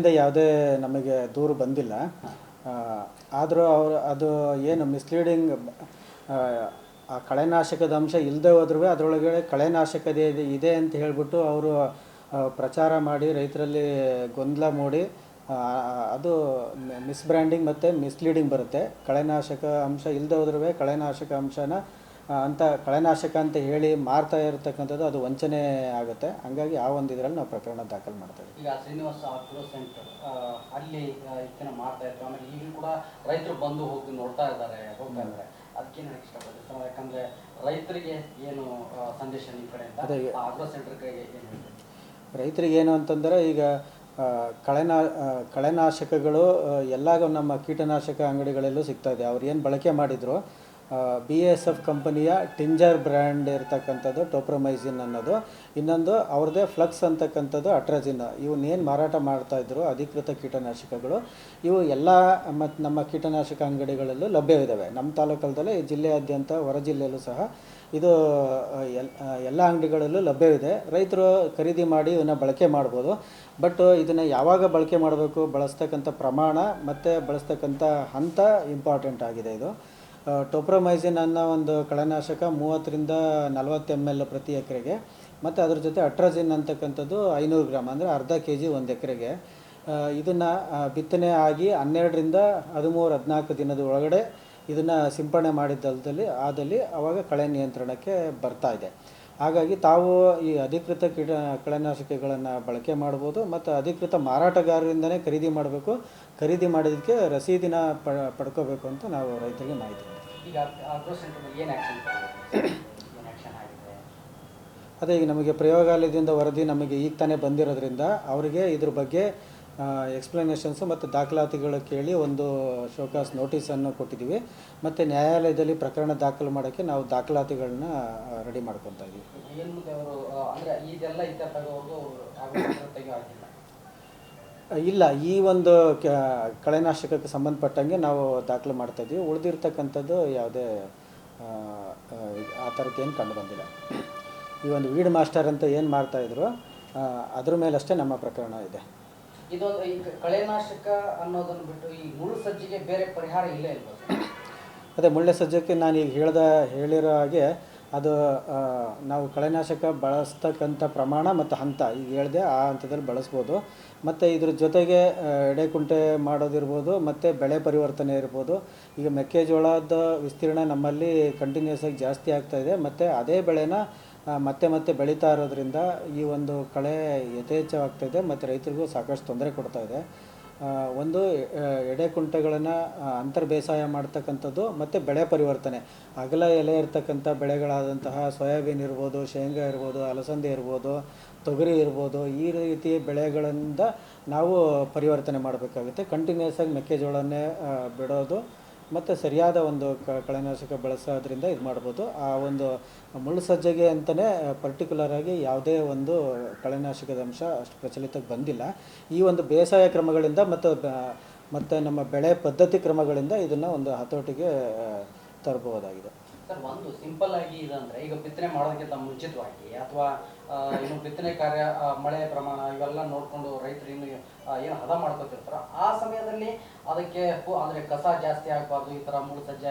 ಇಂದ ಯಾವುದೇ ನಮಗೆ ದೂರು ಬಂದಿಲ್ಲ. ಆದರೂ ಅವರು ಅದು ಏನು ಮಿಸ್ಲೀಡಿಂಗ್ ಆ ಕಳೆನಾಶಕದ ಅಂಶ ಇಲ್ಲದೆ ಹೋದ್ರೂ ಅದರೊಳಗಡೆ ಕಳೆನಾಶಕದ ಇದೆ ಅಂತ ಹೇಳಿಬಿಟ್ಟು ಅವರು ಪ್ರಚಾರ ಮಾಡಿ ರೈತರಲ್ಲಿ ಗೊಂದಲ ಮೂಡಿ ಅದು ಮಿಸ್ಬ್ರ್ಯಾಂಡಿಂಗ್ ಮತ್ತು ಮಿಸ್ಲೀಡಿಂಗ್ ಬರುತ್ತೆ. ಕಳೆನಾಶಕ ಅಂಶ ಇಲ್ಲದೆ ಹೋದ್ರೂ ಕಳೆನಾಶಕ ಅಂಶನ ಅಂತ ಕಳೆನಾಶಕ ಅಂತ ಹೇಳಿ ಮಾರ್ತಾ ಇರತಕ್ಕಂಥದ್ದು ಅದು ವಂಚನೆ ಆಗುತ್ತೆ. ಹಂಗಾಗಿ ಆ ಒಂದು ಇದರಲ್ಲಿ ನಾವು ಪ್ರಕರಣ ದಾಖಲು ಮಾಡ್ತೇವೆ ಈಗ ಶ್ರೀನಿವಾಸ ಆಗ್ರೋ ಸೆಂಟರ್ ಅಲ್ಲಿ ಇದನ್ನ ಮಾಡ್ತಾ ಇರ್ತಾರೆ ಆಮೇಲೆ ಈಗಲೂ ಕೂಡ ರೈತರು ಬಂದು ಹೋಗಿ ನೋಡ್ತಾ ಇದ್ದಾರೆ ಹೋಗ್ತಾ ಇದ್ದಾರೆ. ಅದಕ್ಕೇನು ಸರ್ ಯಾಕಂದ್ರೆ ರೈತರಿಗೆ ಏನು ಸಂದೇಶ ನಿಮ್ಮ ಕಡೆಯಿಂದ. ಆಗ್ರೋ ಸೆಂಟರ್ ಕಡೆಗೆ ಏನು ರೈತರಿಗೆ ಏನು ಅಂತಂದರೆ ಈಗ ಕಳೆನಾ ಕಳೆನಾಶಕಗಳು ಎಲ್ಲ ನಮ್ಮ ಕೀಟನಾಶಕ ಅಂಗಡಿಗಳಲ್ಲೂ ಸಿಗ್ತಾ ಇದೆ. ಅವ್ರು ಏನು ಬಳಕೆ ಮಾಡಿದ್ರು ಬಿ ಎಸ್ ಎಫ್ ಕಂಪನಿಯ ಟಿಂಜರ್ ಬ್ರ್ಯಾಂಡ್ ಇರ್ತಕ್ಕಂಥದ್ದು ಟೋಪ್ರಮೈಸಿನ್ ಅನ್ನೋದು. ಇನ್ನೊಂದು, ಅವ್ರದ್ದೇ ಫ್ಲಕ್ಸ್ ಅಂತಕ್ಕಂಥದ್ದು ಅಟ್ರಾಜಿನ್ ಇವನ್ನೇನು ಮಾರಾಟ ಮಾಡ್ತಾಯಿದ್ರು ಅಧಿಕೃತ ಕೀಟನಾಶಕಗಳು, ಇವು ಎಲ್ಲ ಮತ್ತು ನಮ್ಮ ಕೀಟನಾಶಕ ಅಂಗಡಿಗಳಲ್ಲೂ ಲಭ್ಯವಿದ್ದಾವೆ ನಮ್ಮ ತಾಲೂಕಲ್ಲದಲ್ಲೇ ಈ ಜಿಲ್ಲೆಯಾದ್ಯಂತ, ಹೊರ ಜಿಲ್ಲೆಯಲ್ಲೂ ಸಹ ಇದು ಎಲ್ಲ ಅಂಗಡಿಗಳಲ್ಲೂ ಲಭ್ಯವಿದೆ. ರೈತರು ಖರೀದಿ ಮಾಡಿ ಇದನ್ನು ಬಳಕೆ ಮಾಡ್ಬೋದು. ಬಟ್ ಇದನ್ನು ಯಾವಾಗ ಬಳಕೆ ಮಾಡಬೇಕು, ಬಳಸ್ತಕ್ಕಂಥ ಪ್ರಮಾಣ ಮತ್ತು ಬಳಸ್ತಕ್ಕಂಥ ಹಂತ ಇಂಪಾರ್ಟೆಂಟ್ ಆಗಿದೆ ಇದು. ಟೊಪ್ರೊಮೈಸಿನ್ ಅನ್ನೋ ಒಂದು ಕಳೆನಾಶಕ ಮೂವತ್ತರಿಂದ ನಲವತ್ತು ಎಂ ಎಲ್ ಪ್ರತಿ ಎಕರೆಗೆ, ಮತ್ತು ಅದ್ರ ಜೊತೆ ಅಟ್ರಾಜಿನ್ ಅಂತಕ್ಕಂಥದ್ದು ಐನೂರು ಗ್ರಾಮ್, ಅಂದರೆ ಅರ್ಧ ಕೆ ಜಿ ಒಂದು ಎಕರೆಗೆ. ಇದನ್ನು ಬಿತ್ತನೆ ಆಗಿ ಹನ್ನೆರಡರಿಂದ ಹದಿಮೂರು, ಹದಿನಾಲ್ಕು ದಿನದ ಒಳಗಡೆ ಇದನ್ನು ಸಿಂಪಡಣೆ ಮಾಡಿದ್ದಲ್ದಲ್ಲಿ ಆದಲ್ಲಿ ಆವಾಗ ಕಳೆ ನಿಯಂತ್ರಣಕ್ಕೆ ಬರ್ತಾ ಇದೆ. ಹಾಗಾಗಿ ತಾವು ಈ ಅಧಿಕೃತ ಕೀಟ ಕಳೆನಾಶಕಗಳನ್ನು ಬಳಕೆ ಮಾಡ್ಬೋದು ಮತ್ತು ಅಧಿಕೃತ ಮಾರಾಟಗಾರರಿಂದನೇ ಖರೀದಿ ಮಾಡಬೇಕು. ಖರೀದಿ ಮಾಡಿದ್ದಕ್ಕೆ ರಸೀದಿನ ಪ ಪಡ್ಕೋಬೇಕು ಅಂತ ನಾವು ರೈತರಿಗೆ ಮಾಹಿತಿ ಅದೇ ಈಗ ನಮಗೆ ಪ್ರಯೋಗಾಲಯದಿಂದ ವರದಿ ನಮಗೆ ಈಗ ತಾನೇ ಬಂದಿರೋದ್ರಿಂದ ಅವರಿಗೆ ಇದ್ರ ಬಗ್ಗೆ ಎಕ್ಸ್ಪ್ಲನೇಷನ್ಸು ಮತ್ತು ದಾಖಲಾತಿಗಳು ಕೇಳಿ ಒಂದು ಶೋಕಾಸ್ ನೋಟಿಸನ್ನು ಕೊಟ್ಟಿದ್ದೀವಿ. ಮತ್ತು ನ್ಯಾಯಾಲಯದಲ್ಲಿ ಪ್ರಕರಣ ದಾಖಲು ಮಾಡೋಕ್ಕೆ ನಾವು ದಾಖಲಾತಿಗಳನ್ನ ರೆಡಿ ಮಾಡ್ಕೊತಾ ಇದ್ದೀವಿ. ಇಲ್ಲ ಈ ಒಂದು ಕಳೆನಾಶಕಕ್ಕೆ ಸಂಬಂಧಪಟ್ಟಂಗೆ ನಾವು ದಾಖಲು ಮಾಡ್ತಾ ಇದ್ದೀವಿ. ಉಳಿದಿರ್ತಕ್ಕಂಥದ್ದು ಯಾವುದೇ ಆ, ಆ, ಆ ಥರದ್ದು ಏನು ಕಂಡು ಬಂದಿಲ್ಲ. ಈ ಒಂದು ವೀಡ್ ಮಾಸ್ಟರ್ ಅಂತ ಏನು ಮಾಡ್ತಾಯಿದ್ರು ಅದ್ರ ಮೇಲಷ್ಟೇ ನಮ್ಮ ಪ್ರಕರಣ ಇದೆ. ಇದೊಂದು ಈ ಕಳೆನಾಶಕ ಅನ್ನೋದನ್ನು ಬಿಟ್ಟು ಈ ಮುಳ್ಳು ಸಜ್ಜಿಗೆ ಬೇರೆ ಪರಿಹಾರ ಇಲ್ಲ ಇಲ್ವಾ ಅದೇ ಮುಳ್ಳೆ ಸಜ್ಜಕ್ಕೆ ನಾನು ಈಗ ಹೇಳ್ದ, ಹೇಳಿರೋ ಹಾಗೆ ಅದು ನಾವು ಕಳೆನಾಶಕ ಬಳಸ್ತಕ್ಕಂಥ ಪ್ರಮಾಣ ಮತ್ತು ಹಂತ, ಈಗ ಹೇಳಿದೆ ಆ ಹಂತದಲ್ಲಿ ಬಳಸ್ಬೋದು. ಮತ್ತು ಇದ್ರ ಜೊತೆಗೆ ಎಡೆಕುಂಟೆ ಮಾಡೋದಿರ್ಬೋದು, ಮತ್ತು ಬೆಳೆ ಪರಿವರ್ತನೆ ಇರ್ಬೋದು. ಈಗ ಮೆಕ್ಕೆಜೋಳದ ವಿಸ್ತೀರ್ಣ ನಮ್ಮಲ್ಲಿ ಕಂಟಿನ್ಯೂಸ್ ಆಗಿ ಜಾಸ್ತಿ ಆಗ್ತಾ ಇದೆ. ಮತ್ತು ಅದೇ ಬೆಳೆನ ಮತ್ತೆ ಮತ್ತೆ ಬೆಳೀತಾ ಇರೋದ್ರಿಂದ ಈ ಒಂದು ಕಳೆ ಯಥೇಚ್ಛವಾಗ್ತಾ ಇದೆ ಮತ್ತು ರೈತರಿಗೂ ಸಾಕಷ್ಟು ತೊಂದರೆ ಕೊಡ್ತಾ ಇದೆ. ಒಂದು ಎಡೆಕುಂಟೆಗಳನ್ನು ಅಂತರ್ ಬೇಸಾಯ ಮಾಡ್ತಕ್ಕಂಥದ್ದು ಮತ್ತು ಬೆಳೆ ಪರಿವರ್ತನೆ. ಅಗಲ ಎಲೆ ಇರ್ತಕ್ಕಂಥ ಬೆಳೆಗಳಾದಂತಹ ಸೋಯಾಬೀನ್ ಇರ್ಬೋದು, ಶೇಂಗಾ ಇರ್ಬೋದು, ಅಲಸಂದೆ ಇರ್ಬೋದು, ತೊಗರಿ ಇರ್ಬೋದು, ಈ ರೀತಿ ಬೆಳೆಗಳಿಂದ ನಾವು ಪರಿವರ್ತನೆ ಮಾಡಬೇಕಾಗುತ್ತೆ. ಕಂಟಿನ್ಯೂಸ್ ಆಗಿ ಮೆಕ್ಕೆಜೋಳನ್ನೇ ಬಿಡೋದು. ಮತ್ತು ಸರಿಯಾದ ಒಂದು ಕ, ಕಳೆನಾಶಕ ಬಳಸೋದ್ರಿಂದ ಇದು ಮಾಡ್ಬೋದು. ಆ ಒಂದು ಮುಳ್ಳು ಸಜ್ಜೆಗೆ ಅಂತಲೇ ಪರ್ಟಿಕ್ಯುಲರ್ ಆಗಿ ಯಾವುದೇ ಒಂದು ಕಳೆನಾಶಕದ ಅಂಶ ಅಷ್ಟು ಪ್ರಚಲಿತಕ್ಕೆ ಬಂದಿಲ್ಲ. ಈ ಒಂದು ಬೇಸಾಯ ಕ್ರಮಗಳಿಂದ ಮತ್ತು ಮತ್ತು ನಮ್ಮ ಬೆಳೆ ಪದ್ಧತಿ ಕ್ರಮಗಳಿಂದ ಇದನ್ನು ಒಂದು ಹತೋಟಿಗೆ ತರಬಹುದಾಗಿದೆ. ಸರ್, ಒಂದು ಸಿಂಪಲ್ ಆಗಿ ಇದಂದ್ರೆ, ಈಗ ಬಿತ್ತನೆ ಮಾಡೋದಕ್ಕಿಂತ ಮುಂಚಿತವಾಗಿ, ಅಥವಾ ಏನು ಬಿತ್ತನೆ ಕಾರ್ಯ ಮಳೆ ಪ್ರಮಾಣ ಇವೆಲ್ಲ ನೋಡ್ಕೊಂಡು ರೈತರು ಇನ್ನು ಏನು ಹದ ಮಾಡ್ಕೊತಿರ್ತಾರ, ಆ ಸಮಯದಲ್ಲಿ ಅದಕ್ಕೆ ಅಂದ್ರೆ ಕಸ ಜಾಸ್ತಿ ಆಗಬಾರ್ದು, ಈ ತರ ಮುಳ್ಳು ಸಜ್ಜೆ